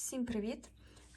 Всім привіт!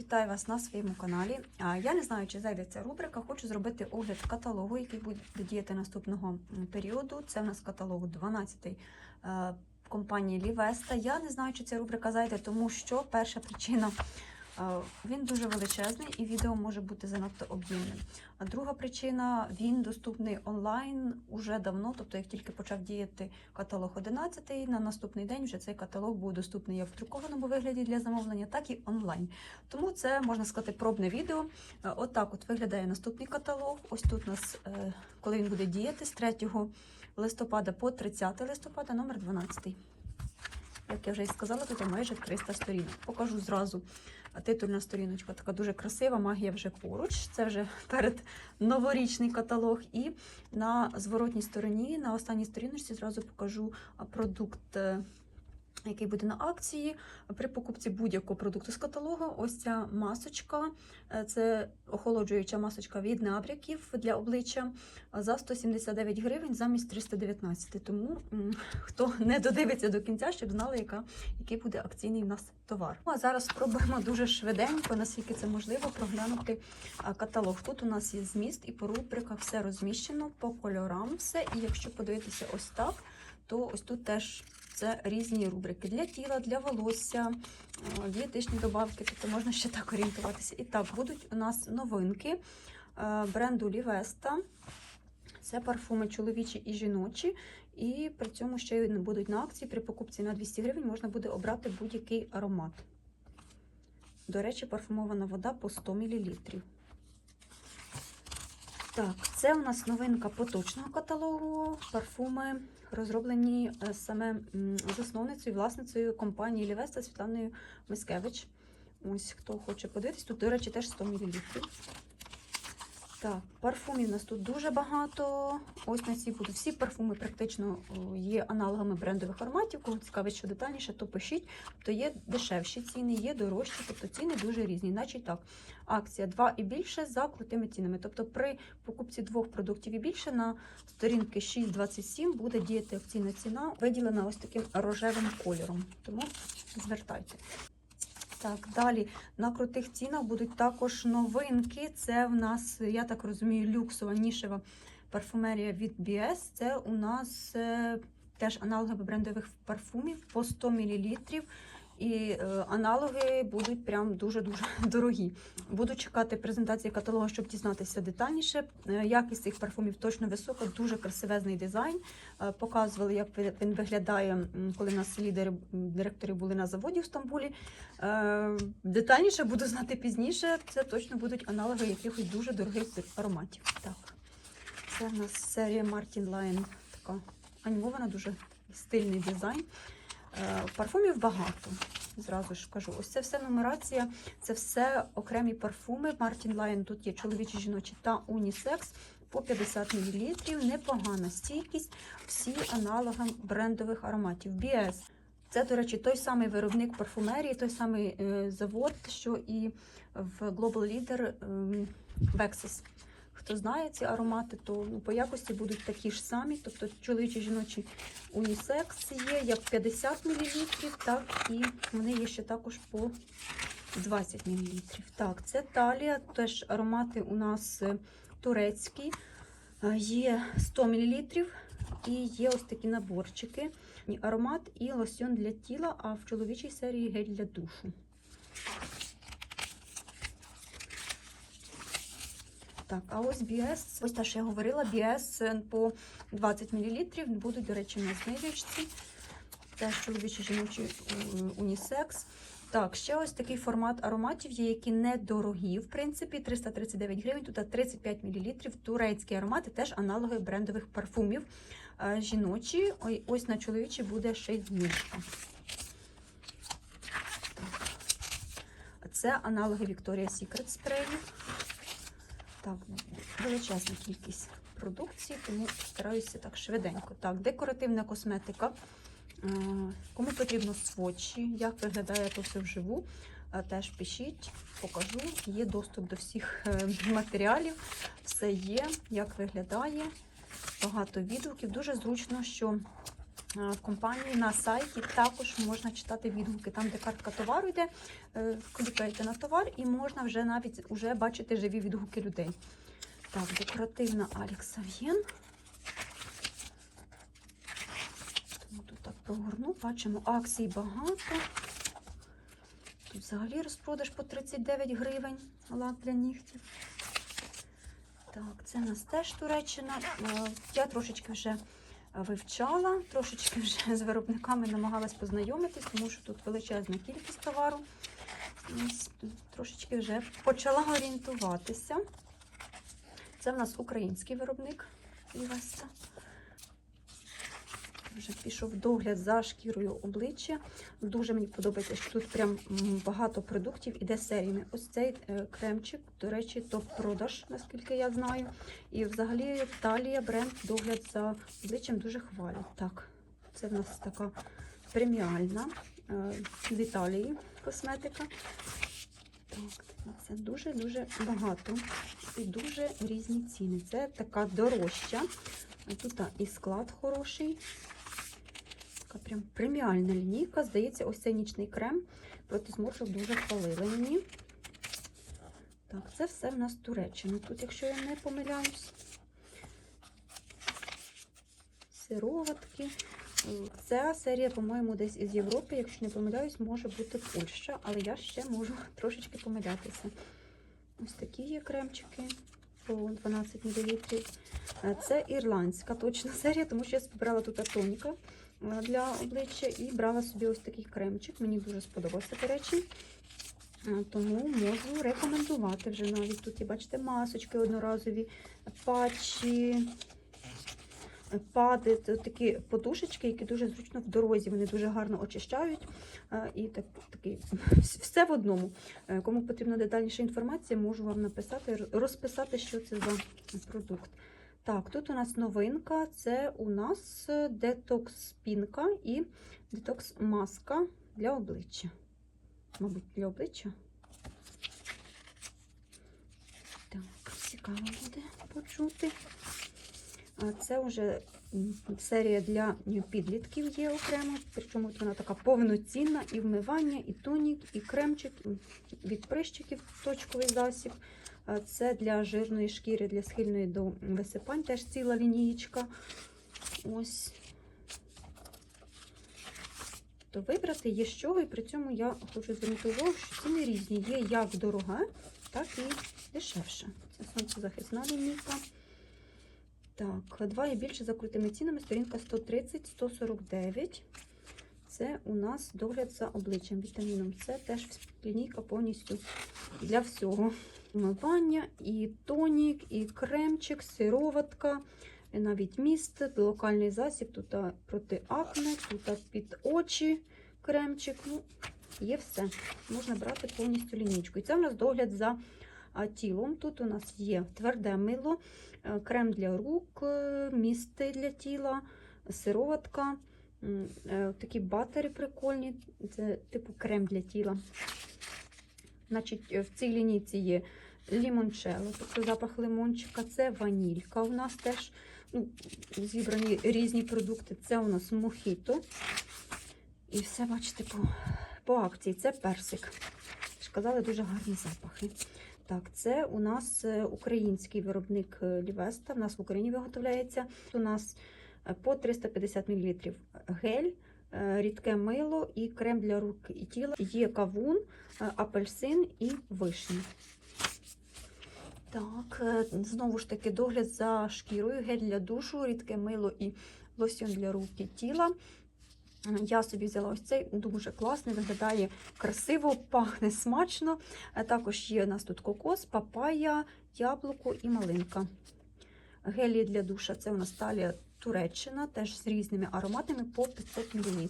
Вітаю вас на своєму каналі. Я не знаю, чи зайде ця рубрика. Хочу зробити огляд каталогу, який буде діяти наступного періоду. Це в нас каталог 12-й е, компанії Лівеста. Я не знаю, чи ця рубрика зайде, тому що перша причина. Він дуже величезний і відео може бути занадто об'ємним. А друга причина він доступний онлайн уже давно, тобто як тільки почав діяти каталог 11, на наступний день вже цей каталог був доступний як в друкованому вигляді для замовлення, так і онлайн. Тому це можна сказати пробне відео. Отак от виглядає наступний каталог. Ось тут у нас, е, коли він буде діяти з 3 листопада по 30 листопада, номер 12. Як я вже і сказала, тут майже 300 сторінок. Покажу зразу. Титульна сторіночка така дуже красива, магія вже поруч. Це вже перед новорічний каталог. І на зворотній стороні, на останній сторіночці, зразу покажу продукт, е, який буде на акції. При покупці будь-якого продукту з каталогу. Ось ця масочка, е, це охолоджуюча масочка від набряків для обличчя за 179 гривень замість 319. Тому хто не додивиться до кінця, щоб знали, яка, який буде акційний в нас товар. Ну, а зараз спробуємо дуже швиденько, наскільки це можливо, проглянути каталог. Тут у нас є зміст і по рубриках все розміщено, по кольорам все. І якщо подивитися ось так, то ось тут теж це різні рубрики для тіла, для волосся, е, дієтичні добавки, тобто можна ще так орієнтуватися. І так, будуть у нас новинки е, бренду Лівеста. Це парфуми чоловічі і жіночі. І при цьому ще будуть на акції. При покупці на 200 гривень можна буде обрати будь-який аромат. До речі, парфумована вода по 100 мл. Так, це у нас новинка поточного каталогу. Парфуми розроблені е, саме засновницею, власницею компанії Лівеста Світланою Мискевич. Ось хто хоче подивитись. Тут, до речі, теж 100 мл. Так, парфумів у нас тут дуже багато. Ось на цій будуть всі парфуми практично є аналогами брендових ароматів. Кого цікавить, що детальніше, то пишіть. Тобто є дешевші ціни, є дорожчі, тобто ціни дуже різні. Значить так, акція 2 і більше за крутими цінами. Тобто при покупці двох продуктів і більше на сторінки 6,27 буде діяти акційна ціна, виділена ось таким рожевим кольором. Тому звертайте. Так, далі на крутих цінах будуть також новинки. Це в нас, я так розумію, люксова нішева парфумерія від BS. Це у нас е, теж аналоги брендових парфумів по 100 мл. І е, аналоги будуть прям дуже-дуже дорогі. Буду чекати презентації каталогу, щоб дізнатися детальніше. Е, Якість цих парфумів точно висока, дуже красивезний дизайн. Е, Показували, як він виглядає, коли у нас лідери, директори були на заводі в Стамбулі. Детальніше буду знати пізніше. Це точно будуть аналоги якихось дуже дорогих ароматів. Так, це в нас серія Martin Line, така анімована, дуже стильний дизайн. Е, Парфумів багато. Зразу ж кажу, ось це все нумерація, це все окремі парфуми. Martin Line тут є чоловічі, жіночі та унісекс по 50 мл. Непогана стійкість. Всі аналоги брендових ароматів. BS. Це, до речі, той самий виробник парфумерії, той самий е, завод, що і в Global Leader ем, Vexus. Хто знає ці аромати, то ну, по якості будуть такі ж самі. Тобто чоловічі жіночі унісекс є як 50 мл, так і вони є ще також по 20 мл. Так, це талія, теж аромати у нас е, турецькі. Е, Є 100 мл і є ось такі наборчики. Аромат і лосьон для тіла, а в чоловічій серії гель для душу. Так, а ось BS, ось те, що я говорила, BS по 20 мл будуть, до речі, на знижечці. Теж чоловічі жіночі е, унісекс. Так, ще ось такий формат ароматів є, які недорогі, в принципі, 339 гривень, тут 35 мл. Турецькі аромати, теж аналоги брендових парфумів. Е, Жіночі, ось на чоловічі буде ще й знижка. Це аналоги Victoria's Secret спреїв. Так, величезна кількість продукції, тому стараюся так швиденько. Так, декоративна косметика. Е, Кому потрібно сводчі, як виглядає то все вживу, е, теж пишіть, покажу. Є доступ до всіх е, матеріалів, все є, як виглядає. Багато відгуків. Дуже зручно, що в компанії на сайті також можна читати відгуки. Там, де картка товару йде, е, клікаєте на товар і можна вже навіть уже бачити живі відгуки людей. Так, декоративна Алекс Ав'єн. Тому тут так прогорну, бачимо, акцій багато. Тут взагалі розпродаж по 39 гривень лак для нігтів. Так, це у нас теж Туреччина. Е, Я трошечки вже вивчала, трошечки вже з виробниками намагалась познайомитись, тому що тут величезна кількість товару. Ось, Трошечки вже почала орієнтуватися. Це в нас український виробник Івеста. Вже пішов догляд за шкірою обличчя. Дуже мені подобається, що тут прям багато продуктів іде серіями. Ось цей е, кремчик, до речі, топ-продаж, наскільки я знаю. І взагалі Талія бренд догляд за обличчям дуже хвалять. Так, це в нас така преміальна е, від Італії косметика. Так, це дуже-дуже багато і дуже різні ціни. Це така дорожча. Тут і склад хороший. Така прям преміальна лінійка. Здається, ось цей нічний крем проти зморшок дуже хвалили мені. Так, це все в нас Туреччина. Тут, якщо я не помиляюсь, сироватки. Ця серія, по-моєму, десь із Європи, якщо не помиляюсь, може бути Польща, але я ще можу трошечки помилятися. Ось такі є кремчики по 12 мл. Це ірландська точна серія, тому що я збирала тут тоніка е, для обличчя і брала собі ось такий кремчик. Мені дуже сподобався, до речі. Е, Тому можу рекомендувати вже навіть тут. Бачите, масочки одноразові, патчі, пади, такі подушечки, які дуже зручно в дорозі. Вони дуже гарно очищають. Е, І так, такий, все в одному. Е, Кому потрібна детальніша інформація, можу вам написати, розписати, що це за продукт. Так, тут у нас новинка. Це у нас детокс пінка і детокс маска для обличчя. Мабуть, для обличчя. Так, цікаво буде почути. А Це вже серія для підлітків є окремо, причому вона така повноцінна і вмивання, і тонік, і кремчик від прищиків точковий засіб. Це для жирної шкіри, для схильної до висипань, теж ціла лінієчка. Ось. То вибрати є з чого, і при цьому я хочу звернути увагу, що ціни різні. Є як дорога, так і дешевше. Це сонцезахисна лінійка. Так, два і більше за крутими цінами, сторінка 130-149. Це у нас догляд за обличчям вітаміном С. Теж лінійка повністю для всього. Вмивання, і тонік, і кремчик, сироватка, і навіть міст, локальний засіб, тут проти акне, тут під очі кремчик. Ну, є все. Можна брати повністю лінійку. І це у нас догляд за тілом. Тут у нас є тверде мило, е, крем для рук, е, місти для тіла, сироватка. е, Такі батери прикольні, це типу крем для тіла. Значить, в цій лінійці є лімончело, тобто запах лимончика, це ванілька. У нас теж ну, зібрані різні продукти. Це у нас мохіто. І все, бачите, по, по акції. Це персик. Ж казали, дуже гарні запахи. Так, це у нас е, український виробник е, Лівеста. В нас в Україні виготовляється. У нас е, по 350 мл гель, рідке мило і крем для рук і тіла. Є кавун, апельсин і вишня. Так, е, знову ж таки, догляд за шкірою, гель для душу, рідке мило і лосьон для рук і тіла. Е, Я собі взяла ось цей, дуже класний, виглядає красиво, пахне смачно. Е, Також є у нас тут кокос, папая, яблуко і малинка. Гелі для душа це у нас талія Туреччина, теж з різними ароматами по 500 мл.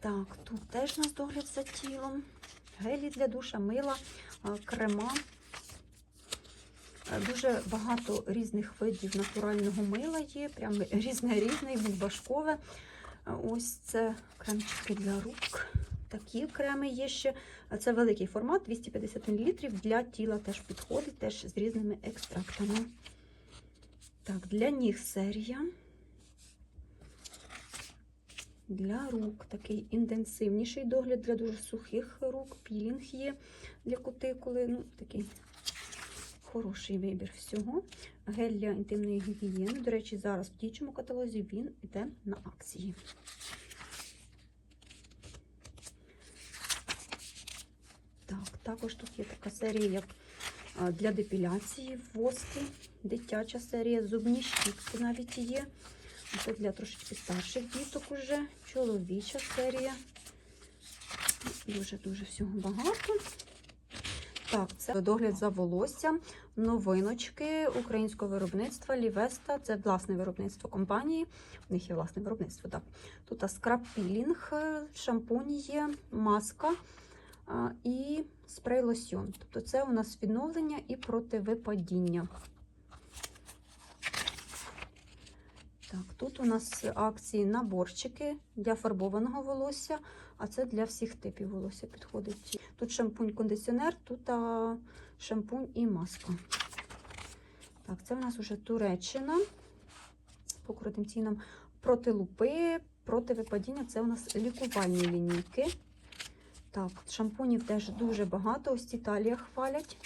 Так, тут теж у нас догляд за тілом. Гелі для душа, мила, крема. Дуже багато різних видів натурального мила є, прям різне-різне, і бульбашкове. Ось це кремчики для рук. Такі креми є ще. Це великий формат, 250 мл. Для тіла теж підходить, теж з різними екстрактами. Так, для ніг серія. Для рук такий інтенсивніший догляд для дуже сухих рук. Пілінг є для кутикули. Ну, такий хороший вибір всього. Гель для інтимної гігієни. До речі, зараз в діючому каталозі він йде на акції. Так, також тут є така серія, як для депіляції воски, дитяча серія, зубні щітки навіть є. Це для трошечки старших діток уже. Чоловіча серія. Дуже-дуже всього багато. Так, це догляд за волоссям, новиночки українського виробництва Лівеста. Це власне виробництво компанії. У них є власне виробництво. Так. Тут скраб-пілінг, шампунь є, маска а, і спрей лосьйон. Тобто це у нас відновлення і противипадіння. Так, тут у нас акції наборчики для фарбованого волосся, а це для всіх типів волосся підходить. Тут шампунь-кондиціонер, тут а, шампунь і маска. Так, це у нас вже Туреччина. По крутим цінам проти лупи, проти випадіння це у нас лікувальні лінійки. Так, шампунів теж дуже багато. Ось Італія хвалять.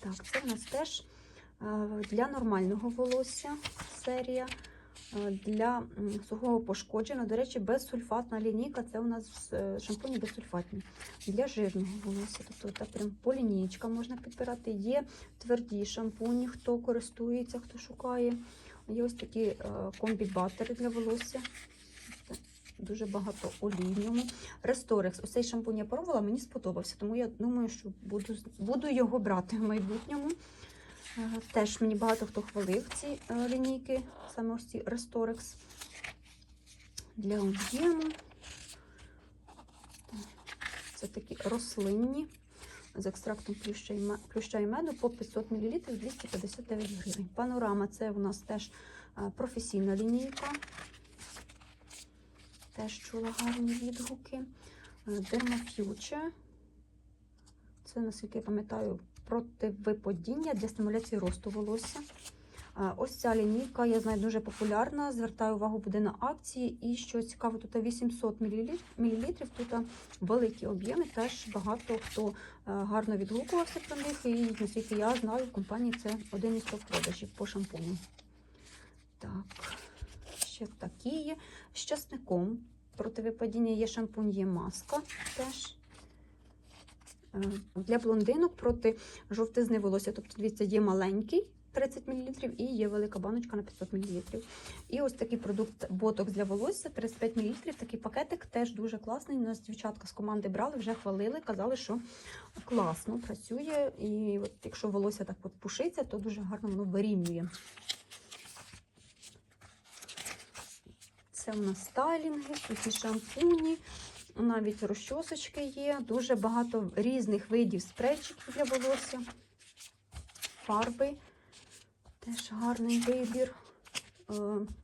Так, це у нас теж для нормального волосся серія. Для сухого пошкодження, до речі, безсульфатна лінійка це у нас е, шампуні безсульфатні. Для жирного волосся. Тобто так прям по лінійка можна підбирати. Є тверді шампуні, хто користується, хто шукає. Є ось такі е, комбі-батери для волосся. Дуже багато олій в ньому. Ресторекс. Ось цей шампунь я пробувала, мені сподобався, тому я думаю, що буду, буду його брати в майбутньому. Теж мені багато хто хвалив ці е, лінійки, саме ось ці Restorex для об'єму. Це такі рослинні з екстрактом плюща і меду по 500 мл 259 гривень. Панорама це у нас теж е, професійна лінійка. Теж чула гарні відгуки. Dermafuture. Це, наскільки я пам'ятаю, противипадіння для стимуляції росту волосся. Ось ця лінійка, я знаю, дуже популярна. Звертаю увагу, буде на акції. І що цікаво, тут 800 мл, тут великі об'єми. Теж багато хто е, гарно відгукувався про них. І наскільки я знаю, в компанії це один із топ-продажів по шампуню. Так, ще такі є. З часником проти випадіння є шампунь, є маска теж. Е, Для блондинок проти жовтизни волосся. Тобто, дивіться, є маленький 30 мл і є велика баночка на 500 мл. І ось такий продукт ботокс для волосся 35 мл. Такий пакетик теж дуже класний. У нас дівчатка з команди брали, вже хвалили, казали, що класно працює. І от якщо волосся так от пушиться, то дуже гарно воно вирівнює. Це у нас стайлінги, тут і шампуні, навіть розчосочки є. Дуже багато різних видів спрейчиків для волосся. Фарби. Теж гарний вибір. Е,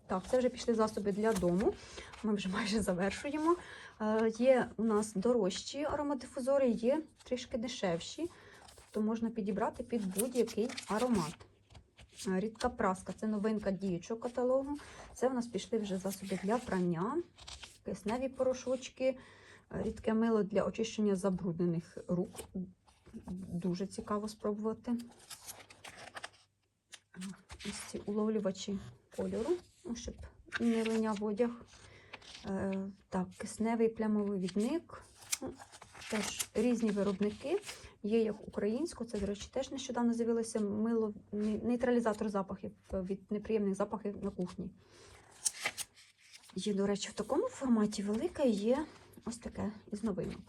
Так, це вже пішли засоби для дому. Ми вже майже завершуємо. Е, Є у нас дорожчі аромадифузори, є трішки дешевші. Тобто можна підібрати під будь-який аромат. Е, Рідка праска це новинка діючого каталогу. Це у нас пішли вже засоби для прання, кисневі порошочки, рідке мило для очищення забруднених рук. Дуже цікаво спробувати. Ось ці уловлювачі кольору, ну, щоб не линяв одяг. Е, Так, кисневий плямовий відник. Ну, Теж різні виробники. Є як українську, це, до речі, теж нещодавно з'явилося мило, нейтралізатор запахів від неприємних запахів на кухні. Є, до речі, в такому форматі велика є ось таке із новинок.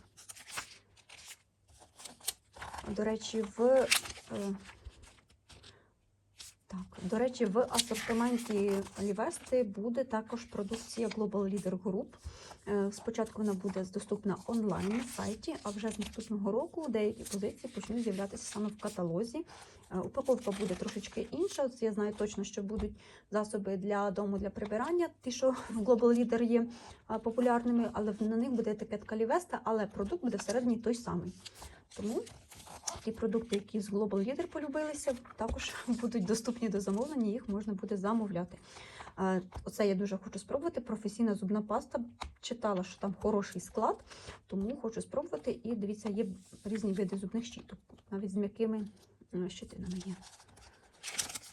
До речі, в е, так, до речі, в асортименті Лівести буде також продукція Global Leader Group. Е, Спочатку вона буде доступна онлайн на сайті, а вже з наступного року деякі позиції почнуть з'являтися саме в каталозі. Упаковка буде трошечки інша. От Я знаю точно, що будуть засоби для дому для прибирання, ті, що в Global Leader є популярними, але на них буде етикетка Лівеста, але продукт буде всередині той самий. Тому ті продукти, які з Global Leader полюбилися, також будуть доступні до замовлення, їх можна буде замовляти. Оце я дуже хочу спробувати. Професійна зубна паста. Читала, що там хороший склад, тому хочу спробувати. І дивіться, є різні види зубних щіток, навіть з м'якими е, щетинами є.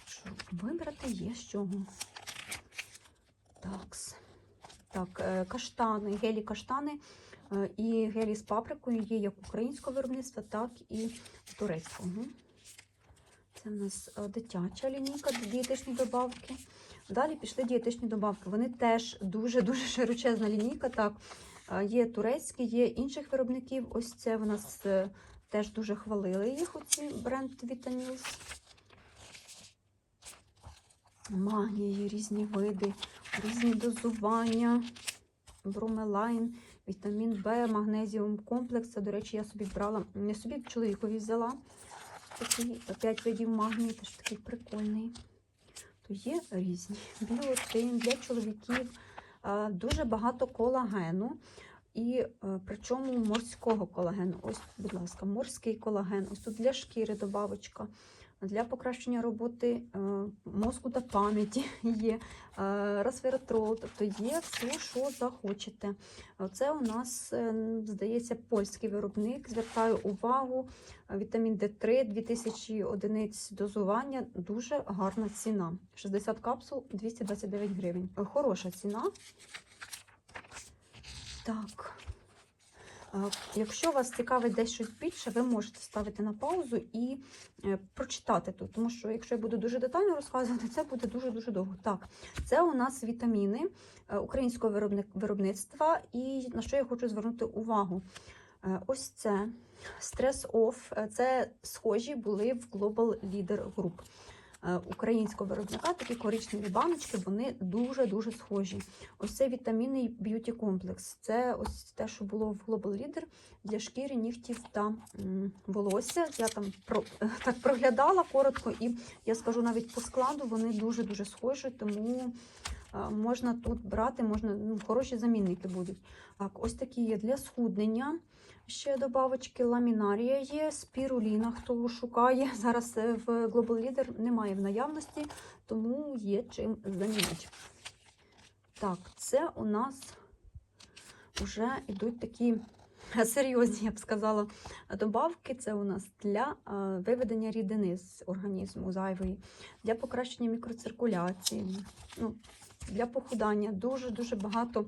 Що вибрати є з чого. Такс. Так, е, каштани, гелі каштани е, і гелі з паприкою є як українського виробництва, так і турецького. Це в нас е, дитяча лінійка, дієтичні добавки. Далі пішли дієтичні добавки. Вони теж дуже-дуже широчезна лінійка. Так, є турецькі, є інших виробників. Ось це в нас теж дуже хвалили їх, оці бренд Vitamils. Магнії, різні види, різні дозування, бромелайн, вітамін Б, магнезіум комплекс. Це, до речі, я собі брала, не собі чоловікові взяла. Такий 5 видів магнію, теж такий прикольний. То є різні. Біотин для чоловіків, дуже багато колагену. І е, причому морського колагену. Ось, будь ласка, морський колаген. Ось тут для шкіри добавочка. Для покращення роботи е, мозку та пам'яті є е, тобто є все, що захочете. Це у нас, здається, польський виробник. Звертаю увагу. Вітамін Д3, 2000 одиниць дозування. Дуже гарна ціна. 60 капсул 229 гривень. Хороша ціна. Так. Якщо вас цікавить десь щось більше, ви можете ставити на паузу і е, прочитати тут, тому що якщо я буду дуже детально розказувати, це буде дуже-дуже довго. Так, це у нас вітаміни е, українського виробництва, і на що я хочу звернути увагу. Е, Ось це е, це схожі були в Global Leader Group. Е, Українського виробника такі коричневі баночки, вони дуже-дуже схожі. Ось це вітамінний б'юті комплекс. Це ось те, що було в Global Leader для шкіри, нігтів та волосся. Я там про, так проглядала коротко, і я скажу навіть по складу, вони дуже-дуже схожі, тому можна тут брати, можна ну, хороші замінники будуть. Так, ось такі є для схуднення. Ще добавочки ламінарія є, спіруліна, хто шукає. Зараз е, в Global Leader немає в наявності, тому є чим замінити. Так, це у нас вже йдуть такі серйозні, я б сказала, добавки. Це у нас для виведення рідини з організму зайвої, для покращення мікроциркуляції, ну, для похудання. Дуже-дуже багато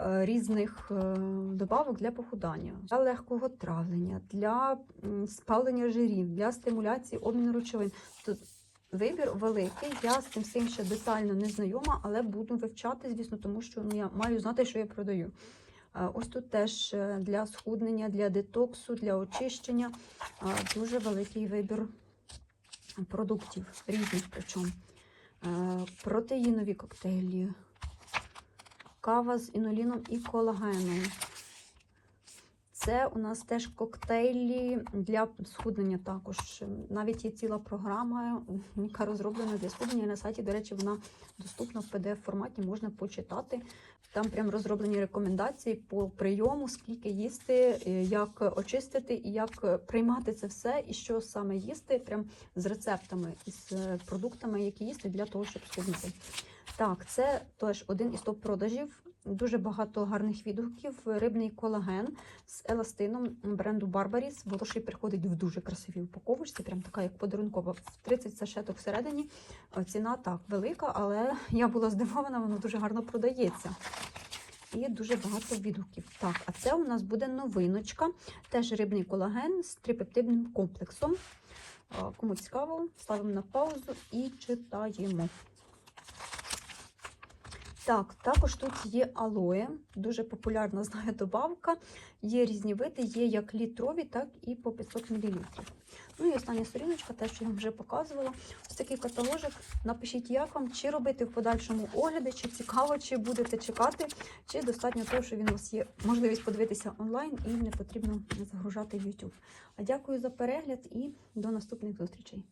е, різних е, добавок для похудання, для легкого травлення, для спалення жирів, для стимуляції обміну речовин. Тут Вибір великий. Я з цим всім ще детально не знайома, але буду вивчати, звісно, тому що ну, я маю знати, що я продаю. Е, Ось тут теж для схуднення, для детоксу, для очищення дуже великий вибір продуктів, різних причому. Е, Протеїнові коктейлі, кава з інуліном і колагеном. Це у нас теж коктейлі для схуднення також. Навіть є ціла програма, яка розроблена для схуднення. На сайті, до речі, вона доступна в pdf форматі, можна почитати. Там прям розроблені рекомендації по прийому, скільки їсти, е, як очистити і як приймати це все, і що саме їсти, прям з рецептами і з е, продуктами, які їсти для того, щоб схуднути. Так, це теж один із топ-продажів. Дуже багато гарних відгуків. Рибний колаген з еластином бренду Barbaris. Воно ще й приходить в дуже красивій упаковочці, прям така, як подарункова, 30 сашеток всередині. Е, Ціна так велика, але я була здивована, воно дуже гарно продається. І дуже багато відгуків. Так, а це у нас буде новиночка. Теж рибний колаген з трипептидним комплексом. Е, Кому цікаво, ставимо на паузу і читаємо. Так, також тут є алоє, дуже популярна знаю добавка. Є різні види, є як літрові, так і по 500 мл. Ну і остання сторіночка, те, що я вам вже показувала. Ось такий каталожик. Напишіть, як вам, чи робити в подальшому огляди, чи цікаво, чи будете чекати, чи достатньо того, що він у вас є можливість подивитися онлайн і не потрібно загружати в YouTube. А дякую за перегляд і до наступних зустрічей.